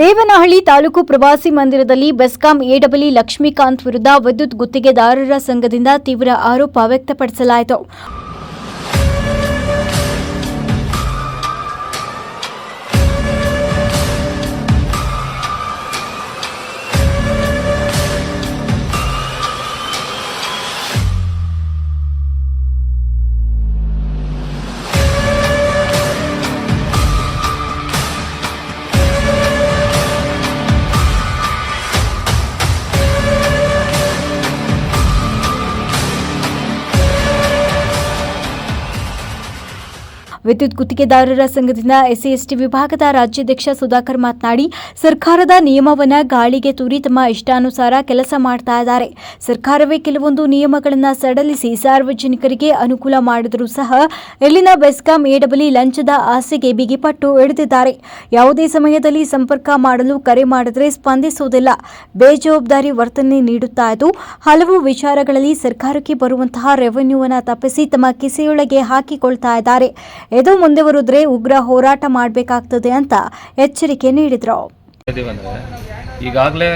ದೇವನಹಳ್ಳಿ ತಾಲೂಕು ಪ್ರವಾಸಿ ಮಂದಿರದಲ್ಲಿ ಬೆಸ್ಕಾಂ ಎಡಬ್ಲ್ಯೂ ಲಕ್ಷ್ಮೀಕಾಂತ್ ವಿರುದ್ಧ ವಿದ್ಯುತ್ ಗುತ್ತಿಗೆದಾರರ ಸಂಘದಿಂದ ತೀವ್ರ ಆರೋಪ ವ್ಯಕ್ತಪಡಿಸಲಾಯಿತು. ವಿದ್ಯುತ್ ಗುತ್ತಿಗೆದಾರರ ಸಂಘದಿಂದ ಎಸ್ಸಿಎಸ್ಟಿ ವಿಭಾಗದ ರಾಜ್ಯಾಧ್ಯಕ್ಷ ಸುಧಾಕರ್ ಮಾತನಾಡಿ, ಸರ್ಕಾರದ ನಿಯಮವನ್ನ ಗಾಳಿಗೆ ತೂರಿ ತಮ್ಮ ಇಷ್ಟಾನುಸಾರ ಕೆಲಸ ಮಾಡ್ತಾ ಇದ್ದಾರೆ. ಸರ್ಕಾರವೇ ಕೆಲವೊಂದು ನಿಯಮಗಳನ್ನು ಸಡಲಿಸಿ ಸಾರ್ವಜನಿಕರಿಗೆ ಅನುಕೂಲ ಮಾಡಿದರೂ ಸಹ ಇಲ್ಲಿನ ಬೆಸ್ಕಾಂ ಎಡಬಲಿ ಲಂಚದ ಆಸೆಗೆ ಬಿಗಿಪಟ್ಟು ಎಳೆದಿದ್ದಾರೆ. ಯಾವುದೇ ಸಮಯದಲ್ಲಿ ಸಂಪರ್ಕ ಮಾಡಲು ಕರೆ ಮಾಡಿದರೆ ಸ್ಪಂದಿಸುವುದಿಲ್ಲ. ಬೇಜವಾಬ್ದಾರಿ ವರ್ತನೆ ನೀಡುತ್ತಾ ಇದ್ದು, ಹಲವು ವಿಚಾರಗಳಲ್ಲಿ ಸರ್ಕಾರಕ್ಕೆ ಬರುವಂತಹ ರೆವೆನ್ಯೂವನ್ನು ತಪ್ಪಿಸಿ ತಮ್ಮ ಕಿಸೆಯೊಳಗೆ ಹಾಕಿಕೊಳ್ತಾ ಇದ್ದಾರೆ. ಇದು ಮುಂದುವರಿದ್ರೆ ಉಗ್ರ ಹೋರಾಟ ಮಾಡಬೇಕಾಗ್ತದೆ ಅಂತ ಎಚ್ಚರಿಕೆ ನೀಡಿದರು. ಈಗಾಗಲೇ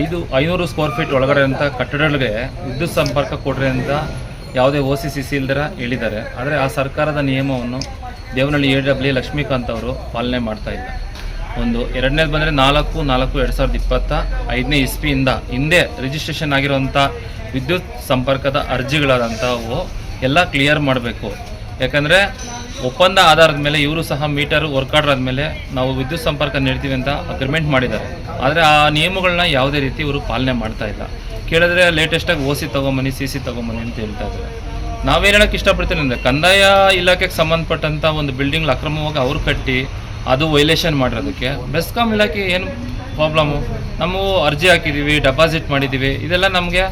ಐದು, ಐನೂರು ಸ್ಕ್ವೇರ್ ಫೀಟ್ ಒಳಗಡೆ ಅಂತ ಕಟ್ಟಡಗಳಿಗೆ ವಿದ್ಯುತ್ ಸಂಪರ್ಕ ಕೊಡ್ರಿ ಅಂತ ಯಾವುದೇ ಓ ಸಿ ಸಿ ಸಿ ಇಲ್ದಿರ ಹೇಳಿದ್ದಾರೆ. ಆದರೆ ಆ ಸರ್ಕಾರದ ನಿಯಮವನ್ನು ದೇವನಹಳ್ಳಿ ಎ ಡಬ್ಲ್ಯೂ ಲಕ್ಷ್ಮೀಕಾಂತ್ ಅವರು ಪಾಲನೆ ಮಾಡ್ತಾ ಇಲ್ಲ. ಒಂದು ಎರಡನೇದು ಬಂದರೆ ನಾಲ್ಕು ನಾಲ್ಕು ಎರಡು ಸಾವಿರದ ಇಪ್ಪತ್ತ ಐದನೇ ಇಸ್ವಿಯಿಂದ ಹಿಂದೆ ರಿಜಿಸ್ಟ್ರೇಷನ್ ಆಗಿರುವಂಥ ವಿದ್ಯುತ್ ಸಂಪರ್ಕದ ಅರ್ಜಿಗಳಾದಂಥವು ಎಲ್ಲ ಕ್ಲಿಯರ್ ಮಾಡಬೇಕು. ಯಾಕಂದರೆ ಒಪ್ಪಂದ ಆಧಾರದ ಮೇಲೆ ಇವರು ಸಹ ಮೀಟರ್ ವರ್ಕ್ ಆರ್ಡರ್ ಆದಮೇಲೆ ನಾವು ವಿದ್ಯುತ್ ಸಂಪರ್ಕ ನೀಡ್ತೀವಿ ಅಂತ ಅಗ್ರಿಮೆಂಟ್ ಮಾಡಿದ್ದಾರೆ. ಆದರೆ ಆ ನಿಯಮಗಳನ್ನ ಯಾವುದೇ ರೀತಿ ಇವರು ಪಾಲನೆ ಮಾಡ್ತಾ ಇಲ್ಲ. ಕೇಳಿದ್ರೆ ಲೇಟೆಸ್ಟಾಗಿ ಓ ಸಿ ತೊಗೊಂಬನ್ನಿ ಸಿ ಸಿ ತೊಗೊಂಬನ್ನಿ ಅಂತ ಹೇಳ್ತಾ ಇದ್ದಾರೆ. ನಾವೇನು ಹೇಳಕ್ಕೆ ಇಷ್ಟಪಡ್ತೀನಿ ಅಂದರೆ ಕಂದಾಯ ಇಲಾಖೆಗೆ ಸಂಬಂಧಪಟ್ಟಂಥ ಒಂದು ಬಿಲ್ಡಿಂಗ್ ಅಕ್ರಮವಾಗಿ ಅವ್ರು ಕಟ್ಟಿ ಅದು ವೈಲೇಷನ್ ಮಾಡಿರೋದಕ್ಕೆ ಬೆಸ್ಕಾಮ್ ಇಲಾಖೆ ಏನು ಪ್ರಾಬ್ಲಮ್ಮು ನಾವು ಅರ್ಜಿ ಹಾಕಿದ್ದೀವಿ ಡೆಪಾಸಿಟ್ ಮಾಡಿದ್ದೀವಿ ಇದೆಲ್ಲ ನಮಗೆ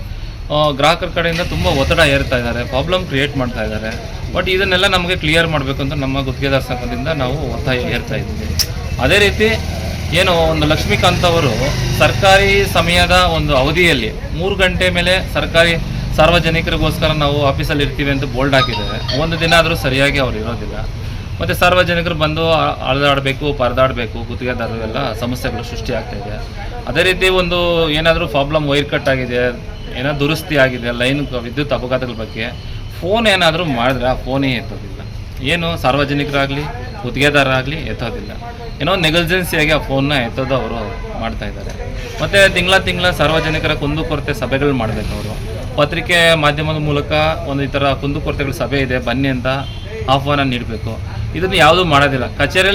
ಗ್ರಾಹಕರ ಕಡೆಯಿಂದ ತುಂಬ ಒತ್ತಡ ಏರ್ತಾ ಇದ್ದಾರೆ ಪ್ರಾಬ್ಲಮ್ ಕ್ರಿಯೇಟ್ ಮಾಡ್ತಾ ಇದ್ದಾರೆ. ಬಟ್ ಇದನ್ನೆಲ್ಲ ನಮಗೆ ಕ್ಲಿಯರ್ ಮಾಡಬೇಕು ಅಂತ ನಮ್ಮ ಗುತ್ತಿಗೆದಾರ ಸಂಘದಿಂದ ನಾವು ಒತ್ತಾಯ ಏರ್ತಾ ಇದ್ದೀವಿ. ಅದೇ ರೀತಿ ಏನು ಒಂದು ಲಕ್ಷ್ಮೀಕಾಂತ್ ಅವರು ಸರ್ಕಾರಿ ಸಮಯದ ಒಂದು ಅವಧಿಯಲ್ಲಿ ಮೂರು ಗಂಟೆ ಮೇಲೆ ಸರ್ಕಾರಿ ಸಾರ್ವಜನಿಕರಿಗೋಸ್ಕರ ನಾವು ಆಫೀಸಲ್ಲಿ ಇರ್ತೀವಿ ಅಂತ ಬೋಲ್ಡ್ ಹಾಕಿದ್ದಾರೆ. ಒಂದು ದಿನ ಆದರೂ ಸರಿಯಾಗಿ ಅವರು ಇರೋದಿಲ್ಲ. ಮತ್ತು ಸಾರ್ವಜನಿಕರು ಬಂದು ಅಳದಾಡಬೇಕು, ಪರದಾಡಬೇಕು ಗುತ್ತಿಗೆದಾರರು ಎಲ್ಲ ಸಮಸ್ಯೆಗಳು ಸೃಷ್ಟಿ ಇದೆ. ಅದೇ ರೀತಿ ಒಂದು ಏನಾದರೂ ಪ್ರಾಬ್ಲಮ್ ವೈರ್ ಕಟ್ ಆಗಿದೆ ಏನೋ ದುರಸ್ತಿ ಆಗಿದೆ, ಲೈನ್ ವಿದ್ಯುತ್ ಅಪಘಾತಗಳ ಬಗ್ಗೆ. ಫೋನ್ ಏನಾದರೂ ಮಾಡಿದ್ರೆ ಆ ಫೋನೇ ಎತ್ತೋದಿಲ್ಲ. ಏನು ಸಾರ್ವಜನಿಕರಾಗಲಿ ಗುತ್ತಿಗೆದಾರರಾಗಲಿ ಎತ್ತೋದಿಲ್ಲ. ಏನೋ ನೆಗಲ್ಜೆನ್ಸಿಯಾಗಿ ಆ ಫೋನ್ನ ಎತ್ತೋದು ಅವರು ಮಾಡ್ತಾ ಇದ್ದಾರೆ. ಮತ್ತು ತಿಂಗಳ ತಿಂಗಳ ಸಾರ್ವಜನಿಕರ ಕುಂದುಕೊರತೆ ಸಭೆಗಳು ಮಾಡಬೇಕು ಅವರು. ಪತ್ರಿಕೆ ಮಾಧ್ಯಮದ ಮೂಲಕ ಒಂದು ಈ ಥರ ಕುಂದುಕೊರತೆಗಳ ಸಭೆ ಇದೆ, ಬನ್ನಿ ಅಂತ ಆಹ್ವಾನ ನೀಡಬೇಕು. ಇದನ್ನು ಯಾವುದೂ ಮಾಡೋದಿಲ್ಲ. ಕಚೇರಿಯಲ್ಲಿ